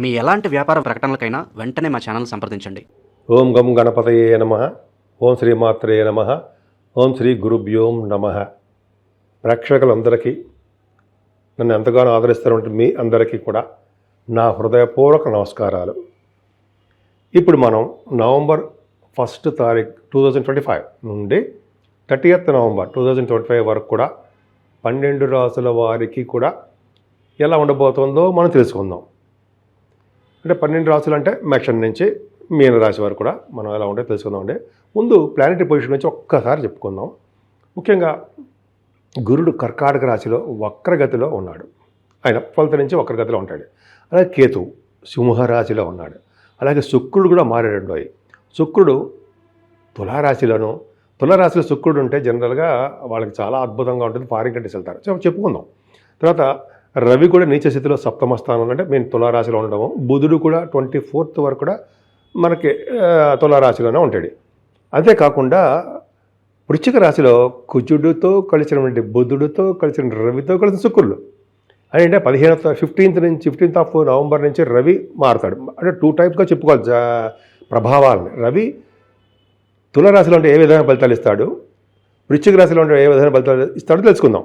మీ ఎలాంటి వ్యాపార ప్రకటనలకైనా వెంటనే మా ఛానల్ సంప్రదించండి. ఓం గం గణపతయే నమ. ఓం శ్రీ మాత్రే నమ. ఓం శ్రీ గురుభ్యోం నమ. ప్రేక్షకులందరికీ నన్ను ఎంతగానో ఆదరిస్తున్నటువంటి మీ అందరికీ కూడా నా హృదయపూర్వక నమస్కారాలు. ఇప్పుడు మనం నవంబర్ ఫస్ట్ తారీఖు టూ థౌజండ్ ట్వంటీ ఫైవ్ నుండి thirtieth November two thousand twenty five వరకు కూడా పన్నెండు రాసుల వారికి కూడా ఎలా ఉండబోతుందో మనం తెలుసుకుందాం. అంటే పన్నెండు రాశులు అంటే మేషన్ నుంచి మీన రాశి వారు కూడా మనం ఎలా ఉంటే తెలుసుకుందామండి ముందు ప్లానెటరీ పొజిషన్ నుంచి ఒక్కసారి చెప్పుకుందాం. ముఖ్యంగా గురుడు కర్కాటక రాశిలో వక్రగతిలో ఉన్నాడు. ఆయన ఫలిత నుంచి వక్రగతిలో ఉంటాడు. అలాగే కేతువు సింహరాశిలో ఉన్నాడు. అలాగే శుక్రుడు కూడా మారాడు శుక్రుడు తులారాశిలోను తులారాశిలో శుక్రుడు ఉంటే జనరల్గా వాళ్ళకి చాలా అద్భుతంగా ఉంటుంది ఫారిన్ కంట్రీస్ వెళ్తారు. సో చెప్పుకుందాం. తర్వాత రవి కూడా నీచ స్థితిలో సప్తమ స్థానం అంటే మేము తులారాశిలో ఉండము బుధుడు కూడా ట్వంటీ ఫోర్త్ వరకు కూడా మనకి తులారాశిలోనే ఉంటాడు. అంతేకాకుండా వృశ్చిక రాశిలో కుజుడితో కలిసినటువంటి బుధుడితో కలిసిన రవితో కలిసిన శుక్రుడు అంటే పదిహేను ఫిఫ్టీన్త్ నుంచి ఫిఫ్టీన్త్ ఆఫ్ నవంబర్ నుంచి రవి మారుతాడు. అంటే టూ టైప్గా చెప్పుకోవాలి జా- ప్రభావాలని. రవి తులరాశిలో ఉంటే ఏ విధమైన ఫలితాలు ఇస్తాడు? వృశ్చిక రాశిలో ఉంటే ఏ విధమైన ఫలితాలు ఇస్తాడో తెలుసుకుందాం.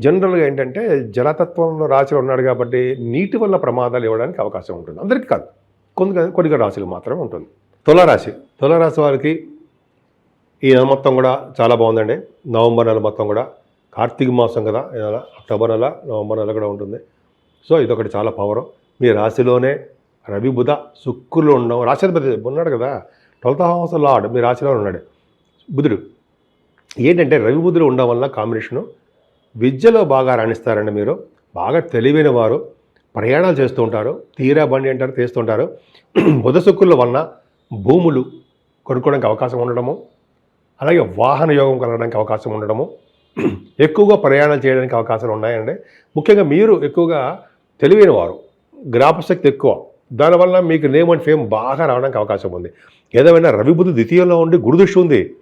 జనరల్గా ఏంటంటే జలతత్వంలో రాశులు ఉన్నాడు కాబట్టి నీటి వల్ల ప్రమాదాలు ఇవ్వడానికి అవకాశం ఉంటుంది. అందరికీ కాదు. కొన్ని కొన్ని రాశులు మాత్రమే ఉంటుంది. తులారాశి. తులారాశి వారికి ఈ నెల మొత్తం కూడా చాలా బాగుందండి. నవంబర్ నెల మొత్తం కూడా. కార్తీక మాసం కదా ఈ నెల. అక్టోబర్ నెల నవంబర్ నెల కూడా ఉంటుంది. సో ఇదొకటి చాలా పవర్. మీ రాశిలోనే రవి బుధ శుక్రులు ఉండడం. రాశాధిపతి ఉన్నాడు కదా. ట్వెల్త్ హౌస్ లార్డ్ మీ రాశిలో ఉన్నాడు. బుధుడు. ఏంటంటే రవి బుధుడు ఉండడం వల్ల కాంబినేషను విద్యలో బాగా రాణిస్తారండి మీరు. బాగా తెలివైన వారు. ప్రయాణాలు చేస్తూ ఉంటారు. తీరా బండి అంటారు తీస్తుంటారు. బుధ శుక్రుల వలన భూములు కొనుక్కోవడానికి అవకాశం ఉండడము. అలాగే వాహన యోగం కలగడానికి అవకాశం ఉండడము. ఎక్కువగా ప్రయాణాలు చేయడానికి అవకాశాలు ఉన్నాయండి. ముఖ్యంగా మీరు ఎక్కువగా తెలివైన వారు. జ్ఞాపశక్తి ఎక్కువ. దానివల్ల మీకు నేమ్ అండ్ ఫేమ్ బాగా రావడానికి అవకాశం ఉంది. ఏదేమైనా రవిబుద్ధి ద్వితీయంలో ఉండి గురుదృష్టి ఉంది.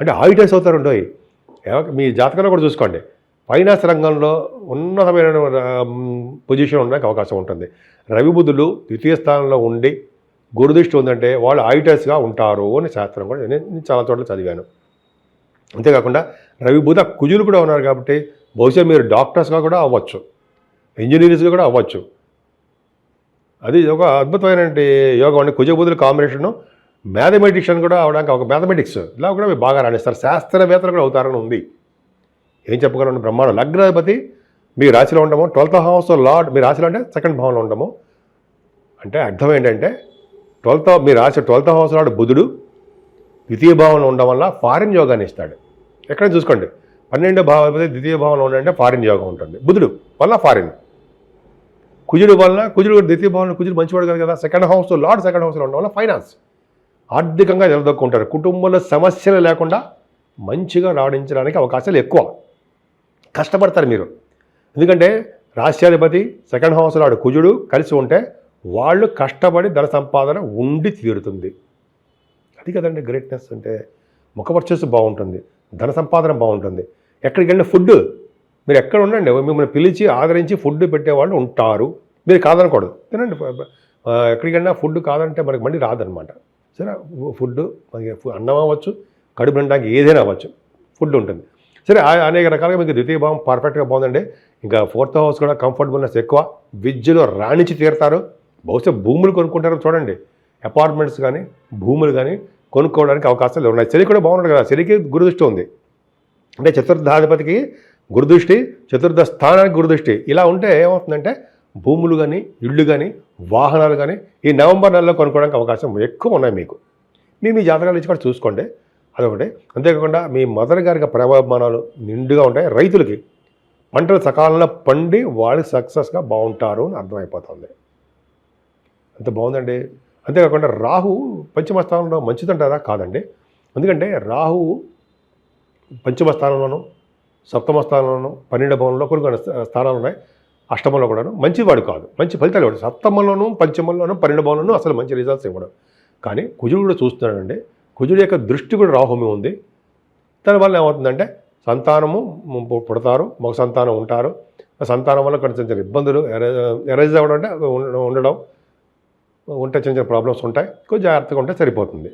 అంటే ఆడిటర్స్ అవుతారు ఉండవు మీ జాతకంలో కూడా చూసుకోండి. ఫైనాన్స్ రంగంలో ఉన్నతమైన పొజిషన్ ఉండడానికి అవకాశం ఉంటుంది. రవిబుద్ధులు ద్వితీయ స్థానంలో ఉండి గురుదృష్టి ఉందంటే వాళ్ళు ఆడిటర్స్గా ఉంటారు అని శాస్త్రం కూడా నేను చాలా చోట్ల చదివాను. అంతేకాకుండా రవి బుధ కుజులు కూడా ఉన్నారు కాబట్టి బహుశా మీరు డాక్టర్స్గా కూడా అవ్వచ్చు. ఇంజనీర్స్గా కూడా అవ్వచ్చు. అది ఒక అద్భుతమైన యోగం అండి. కుజ కాంబినేషను మ్యాథమెటిషియన్ కూడా అవడానికి ఒక మ్యాథమెటిక్స్. ఇలా కూడా మీరు బాగా రాణిస్తారు. శాస్త్రవేత్తలు కూడా అవుతారని ఉంది. ఏం చెప్పగలను? బ్రహ్మాండం లగ్నాధిపతి. మీ రాశిలో ఉండము. Twelfth house lord. మీ రాశిలో అంటే సెకండ్ భావంలో ఉండము. అంటే అర్థం ఏంటంటే ట్వెల్త్ మీ రాశి ట్వెల్త్ హౌస్ లార్డ్ బుధుడు ద్వితీయ భావంలో ఉండడం వల్ల ఫారిన్ యోగాన్ని ఇస్తాడు. ఎక్కడ చూసుకోండి. పన్నెండో భావాధిపతి ద్వితీయ భావంలో ఉండంటే ఫారిన్ యోగం ఉంటుంది. బుధుడు వల్ల ఫారిన్. కుజుడు వల్ల కుజుడు ద్వితీయ భావంలో కుజుడు మంచివాడు కాదు కదా. సెకండ్ హౌస్ లార్డ్ సెకండ్ హౌస్లో ఉండడం వల్ల ఫైనాన్స్. ఆర్థికంగా నిలదొక్కుంటారు. కుటుంబంలో సమస్యలు లేకుండా మంచిగా రాణించడానికి అవకాశాలు ఎక్కువ. కష్టపడతారు మీరు. ఎందుకంటే రాష్ట్రాధిపతి సెకండ్ హౌస్లో ఆడు కుజుడు కలిసి ఉంటే వాళ్ళు కష్టపడి ధన సంపాదన ఉండి తీరుతుంది. అది కదండి గ్రేట్నెస్ అంటే ముఖ వర్చస్సు బాగుంటుంది ధన సంపాదన బాగుంటుంది. ఎక్కడికి వెళ్ళిన ఫుడ్ మీరు ఎక్కడ ఉండండి మిమ్మల్ని పిలిచి ఆదరించి ఫుడ్ పెట్టేవాళ్ళు ఉంటారు. మీరు కాదనకూడదు. తినండి ఆ, ఎక్కడికి వెళ్ళినా ఫుడ్ కాదంటే మనకి మళ్ళీ రాదనమాట. సరే ఫుడ్ మనకి అన్నం అవ్వచ్చు కడుపు నిండడానికి ఏదైనా అవ్వచ్చు ఫుడ్ ఉంటుంది. సరే అనేక రకాలుగా మీకు ద్వితీయ భావం పర్ఫెక్ట్గా బాగుందండి. ఇంకా ఫోర్త్ హౌస్ కూడా కంఫర్టబుల్నెస్ ఎక్కువ. విద్యలో రాణించి తీరుతారు. బహుశా భూములు కొనుక్కుంటారో చూడండి. అపార్ట్మెంట్స్ కానీ భూములు కానీ కొనుక్కోవడానికి అవకాశాలు ఉన్నాయి. శని కూడా బాగున్నాడు కదా. శనికి గురుదృష్టి ఉంది. అంటే చతుర్థాధిపతికి గురుదృష్టి చతుర్థ స్థానానికి గురుదృష్టి. ఇలా ఉంటే ఏమవుతుందంటే భూములు కానీ ఇళ్ళు కానీ వాహనాలు కానీ ఈ నవంబర్ నెలలో కొనుక్కోవడానికి అవకాశం ఎక్కువ ఉన్నాయి మీకు. మీ మీ జాతకాలు ఇచ్చి కూడా చూసుకోండి. అదొకటి. అంతేకాకుండా మీ మదర్ గారికి ప్రభావమానాలు నిండుగా ఉంటాయి. రైతులకి పంటలు సకాలంలో పండి వాళ్ళు సక్సెస్గా బాగుంటారు అని అర్థమైపోతుంది. అంత బాగుందండి. అంతేకాకుండా రాహు పంచమ స్థానంలో మంచిదంటారా? కాదండి. ఎందుకంటే రాహు పంచమ స్థానంలోను సప్తమ స్థానంలోను పన్నెండు భవనంలో కొన్ని కొన్ని స్థానాలు ఉన్నాయి. అష్టమంలో కూడాను మంచివాడు కాదు. మంచి ఫలితాలు ఇవ్వడు. సప్తమంలోనూ పంచమంలోనూ పన్నెండు భవనంలోనూ అసలు మంచి రిజల్ట్స్ ఇవ్వడం. కానీ కుజుడు కూడా చూస్తున్నాడండి. కుజుడి యొక్క దృష్టి కూడా రాహుమి ఉంది. దానివల్ల ఏమవుతుందంటే సంతానము పుడతారు మగ సంతానం ఉంటారు. ఆ సంతానం వల్ల కొన్ని చిన్న ఇబ్బందులు ఎరేజ్ అవ్వడం అంటే ఉండడం ఉంటే చిన్న చిన్న ప్రాబ్లమ్స్ ఉంటాయి. కొంచెం జాగ్రత్తగా ఉంటే సరిపోతుంది.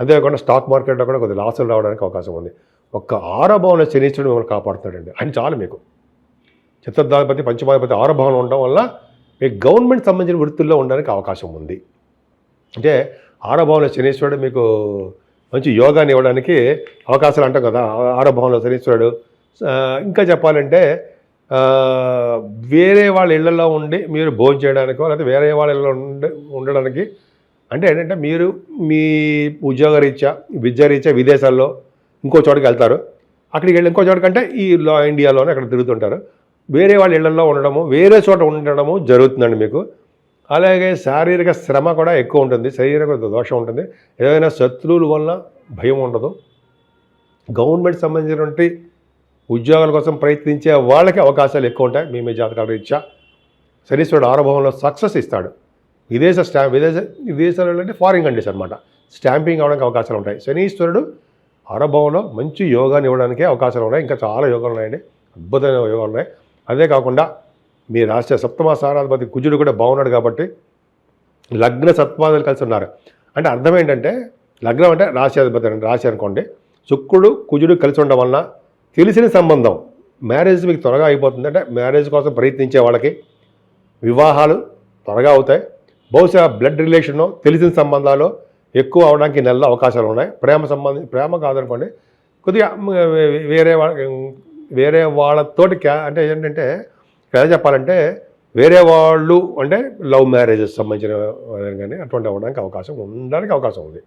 అంతేకాకుండా స్టాక్ మార్కెట్లో కూడా కొద్దిగా లాసులు రావడానికి అవకాశం ఉంది. ఒక్క ఆరో భావంలో శనీశ్వరుడు మిమ్మల్ని కాపాడుతాడండి ఆయన చాలు మీకు. చిత్తాధిపతి పంచమాధిపతి ఆరో భావంలో ఉండడం వల్ల మీకు గవర్నమెంట్ సంబంధించిన వృత్తుల్లో ఉండడానికి అవకాశం ఉంది. అంటే ఆరో భావంలో శనీశ్వరుడు మీకు మంచి యోగాని ఇవ్వడానికి అవకాశాలు అంటాం కదా. ఆరోభవంలో శనీశ్వరుడు. ఇంకా చెప్పాలంటే వేరే వాళ్ళ ఇళ్ళలో ఉండి మీరు భోజనం చేయడానికో లేకపోతే వేరే వాళ్ళ ఇళ్ళలో ఉండి ఉండడానికి అంటే ఏంటంటే మీరు మీ ఉద్యోగ రీత్యా విద్యా రీత్యా విదేశాల్లో ఇంకో చోటుకి వెళ్తారు. అక్కడికి వెళ్ళి ఇంకో చోటుకంటే ఈ లో ఇండియాలోనే అక్కడ తిరుగుతుంటారు. వేరే వాళ్ళ ఇళ్ళలో ఉండడము వేరే చోట ఉండడము జరుగుతుందండి మీకు. అలాగే శారీరక శ్రమ కూడా ఎక్కువ ఉంటుంది. శారీరక దోషం ఉంటుంది. ఏదైనా శత్రువుల వల్ల భయం ఉండదు. గవర్నమెంట్ సంబంధించినటువంటి ఉద్యోగాల కోసం ప్రయత్నించే వాళ్ళకి అవకాశాలు ఎక్కువ ఉంటాయి. మీ మీ జాతకాల రీత్యా శనీశ్వరుడు ఆరభవంలో సక్సెస్ ఇస్తాడు. విదేశ స్టా విదేశ విదేశాలలో అంటే ఫారిన్ కంట్రీస్ అనమాట స్టాంపింగ్ అవడానికి అవకాశాలు ఉంటాయి. శనీశ్వరుడు ఆరభవంలో మంచి యోగాన్ని ఇవ్వడానికే అవకాశాలు ఉన్నాయి. ఇంకా చాలా యోగాలు ఉన్నాయండి. అద్భుతమైన యోగాలు ఉన్నాయి. అదే కాకుండా మీ రాష్ట్ర సప్తమ సారాధిపతి కుజుడు కూడా బాగున్నాడు కాబట్టి లగ్న సత్వాదులు కలిసి ఉన్నారు. అంటే అర్థం ఏంటంటే లగ్నం అంటే రాశి అధిపతి అండి రాశి అనుకోండి. శుక్రుడు కుజుడు కలిసి ఉండడం వలన తెలిసిన సంబంధం మ్యారేజ్ మీకు త్వరగా అయిపోతుంది. అంటే మ్యారేజ్ కోసం ప్రయత్నించే వాళ్ళకి వివాహాలు త్వరగా అవుతాయి. బహుశా బ్లడ్ రిలేషన్ తెలిసిన సంబంధాలు ఎక్కువ అవడానికి ఈ నెలలో అవకాశాలు ఉన్నాయి. ప్రేమ సంబంధి ప్రేమ కాదనుకోండి. కొద్దిగా వేరే వాళ్ళ వేరే వాళ్ళతోటి క్యా అంటే ఏంటంటే ఎలా చెప్పాలంటే వేరే వాళ్ళు అంటే లవ్ మ్యారేజెస్ సంబంధించిన కానీ అటువంటి అవ్వడానికి అవకాశం ఉండడానికి అవకాశం ఉంది.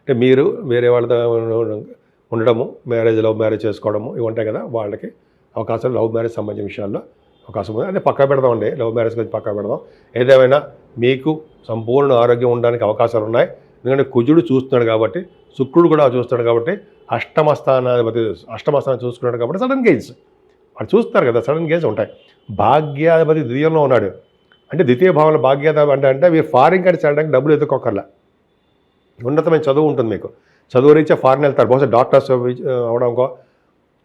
అంటే మీరు వేరే వాళ్ళతో ఉండడము మ్యారేజ్ లవ్ మ్యారేజ్ చేసుకోవడము ఇవి ఉంటాయి కదా వాళ్ళకి అవకాశం లవ్ మ్యారేజ్ సంబంధించిన విషయాల్లో అవకాశం ఉంది. అదే పక్క పెడదామండి లవ్ మ్యారేజ్ గురించి పక్క పెడదాం. ఏదేమైనా మీకు సంపూర్ణ ఆరోగ్యం ఉండడానికి అవకాశాలు ఉన్నాయి. ఎందుకంటే కుజుడు చూస్తున్నాడు కాబట్టి శుక్రుడు కూడా చూస్తున్నాడు కాబట్టి అష్టమ స్థానాధిపతి అష్టమ స్థానం చూసుకున్నాడు కాబట్టి సడన్ గెయిన్స్ వాడు చూస్తారు కదా సడన్ గెయిన్స్ ఉంటాయి. భాగ్యాధిపతి ద్వితీయంలో ఉన్నాడు. అంటే ద్వితీయ భావంలో భాగ్యాధిపతి అంటే అంటే మీరు ఫారిన్ కంటే చేయడానికి డబ్బులు ఎదుర్కోకర్లా ఉన్నతమైన చదువు ఉంటుంది మీకు. చదువు రీత్యా ఫారిన్ వెళ్తారు. బహుశా డాక్టర్స్ అవడంకో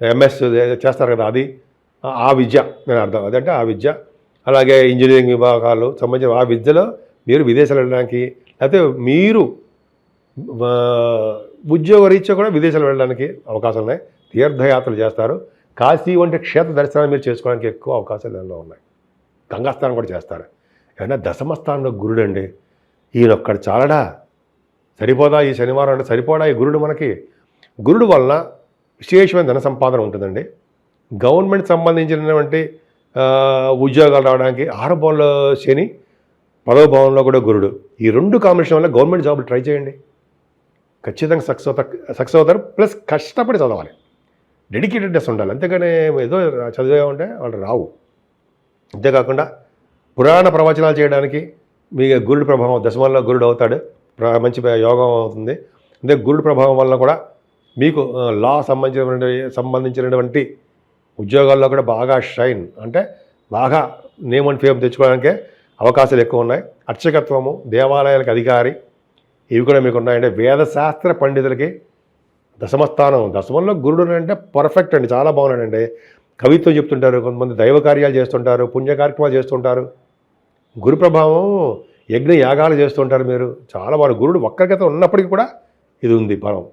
ఎంఎస్ చేస్తారు కదా అది. ఆ- విద్య నేను అర్థం అదంటే ఆ విద్య. అలాగే ఇంజనీరింగ్ విభాగాలు సంబంధించిన ఆ విద్యలో మీరు విదేశాలు వెళ్ళడానికి లేకపోతే మీరు ఉద్యోగ రీత్యా కూడా విదేశాలు వెళ్ళడానికి అవకాశాలు ఉన్నాయి. తీర్థయాత్రలు చేస్తారు. కాశీ వంటి క్షేత్ర దర్శనాలు మీరు చేసుకోవడానికి ఎక్కువ అవకాశాలు ఎన్నో ఉన్నాయి? గంగాస్నానం కూడా చేస్తారు? ఏమన్నా దశమ స్థానంలో గురుడు అండి ఈయన ఒక్కడ చాలడా? సరిపోదా ఈ శనివారం అంటే సరిపోదా ఈ గురుడు మనకి? గురుడు వలన విశేషమైన ధన సంపాదన ఉంటుందండి. గవర్నమెంట్ సంబంధించినటువంటి ఉద్యోగాలు రావడానికి ఆరు భవన్లో శని పదవ భవన్లో కూడా గురుడు. ఈ రెండు కాంబినేషన్ వల్ల గవర్నమెంట్ జాబులు ట్రై చేయండి. ఖచ్చితంగా సక్సెస్ అవుతారు సక్సెస్ అవుతారు ప్లస్ కష్టపడి చదవాలి. డెడికేటెడ్నెస్ ఉండాలి. అంతేగానే ఏదో చదివామంటే వాళ్ళు రావు. అంతేకాకుండా పురాణ ప్రవచనాలు చేయడానికి మీ గురుడు ప్రభావం దశమంలో గురుడు అవుతాడు. మంచి యోగం అవుతుంది. అంటే గురుడు ప్రభావం వల్ల కూడా మీకు లా సంబంధించినటువంటి సంబంధించినటువంటి ఉద్యోగాల్లో కూడా బాగా షైన్. అంటే బాగా నేమ్ అండ్ ఫేమ్ తెచ్చుకోవడానికే అవకాశాలు ఎక్కువ ఉన్నాయి. అర్చకత్వము దేవాలయాలకు అధికారి ఇవి కూడా మీకు ఉన్నాయంటే వేదశాస్త్ర పండితులకి దశమస్థానం. దశమంలో గురుడు అంటే పర్ఫెక్ట్ అండి. చాలా బాగున్నాడండి. కవిత్వం చెప్తుంటారు. కొంతమంది దైవ కార్యాలు చేస్తుంటారు. పుణ్య కార్యక్రమాలు చేస్తుంటారు. గురు ప్రభావం యజ్ఞ యాగాలు చేస్తుంటారు మీరు. చాలా బాగుంది. గురుడు ఒక్కరికైతే ఉన్నప్పటికీ కూడా ఇది ఉంది బలం.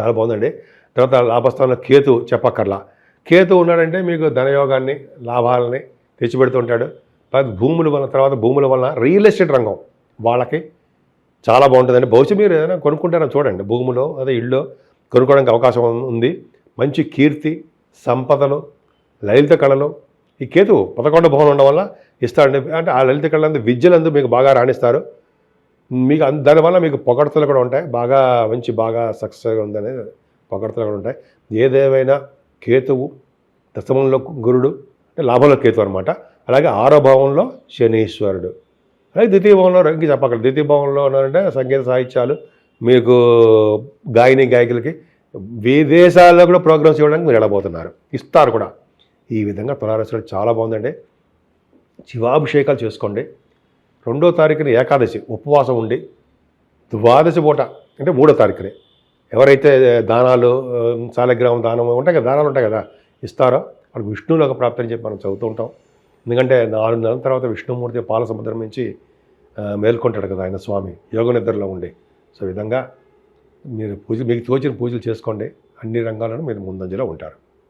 చాలా బాగుందండి. తర్వాత లాభస్థానంలో కేతు చెప్పక్కర్లా. కేతు ఉన్నాడంటే మీకు ధనయోగాన్ని లాభాలని తెచ్చిపెడుతుంటాడు. తర్వాత భూముల వల్ల తర్వాత భూముల వల్ల రియల్ ఎస్టేట్ రంగం. వాళ్ళకి చాలా బాగుంటుందండి. బహుశా మీరు ఏదైనా కొనుక్కుంటారని చూడండి. భూములో అదే ఇల్లు కొనుక్కోవడానికి అవకాశం ఉంది. మంచి కీర్తి సంపదలు లలిత కళలు. ఈ కేతు పదకొండు భవనం ఉండడం వల్ల ఇస్తారండి అంటే ఆ లలిత కళలందు విద్యలందు మీకు బాగా రాణిస్తారు. మీకు దానివల్ల మీకు పొగడతలు కూడా ఉంటాయి. బాగా మంచి బాగా సక్సెస్గా ఉందనే పొగడతలు కూడా ఉంటాయి. ఏదేమైనా కేతువు దశమంలో గురుడు అంటే లాభంలో కేతు అనమాట అలాగే ఆరో భావంలో శనీశ్వరుడు. ద్వితీయ భవన్లో ఇంకా చెప్పగలరు ద్వితీయ భవన్లో ఉన్నారంటే సంగీత సాహిత్యాలు మీకు గాయని గాయకులకి విదేశాల్లో కూడా ప్రోగ్రామ్స్ ఇవ్వడానికి మీరు వెళ్ళబోతున్నారు. ఇస్తారు కూడా. ఈ విధంగా తులారాశిలో చాలా బాగుందండి. శివాభిషేకాలు చేసుకోండి. రెండో తారీఖున ఏకాదశి ఉపవాసం ఉండి ద్వాదశి పూట అంటే మూడో తారీఖునే. ఎవరైతే దానాలు ఆ, శాలగ్రామం దానం ఉంటాయి కదా దానాలు ఉంటాయి కదా ఇస్తారో వాళ్ళకి విష్ణువులకు ప్రాప్తి అని చెప్పి మనం చదువుతూ ఉంటాం. ఎందుకంటే నాలుగు నెలల తర్వాత విష్ణుమూర్తి పాల సముద్రం నుంచి మేల్కొంటాడు కదా ఆయన స్వామి యోగ నిద్రలో ఉండి. సో ఈ విధంగా మీరు పూజ మీకు తోచిన పూజలు చేసుకోండి. అన్ని రంగాలను మీరు ముందంజలో ఉంటారు.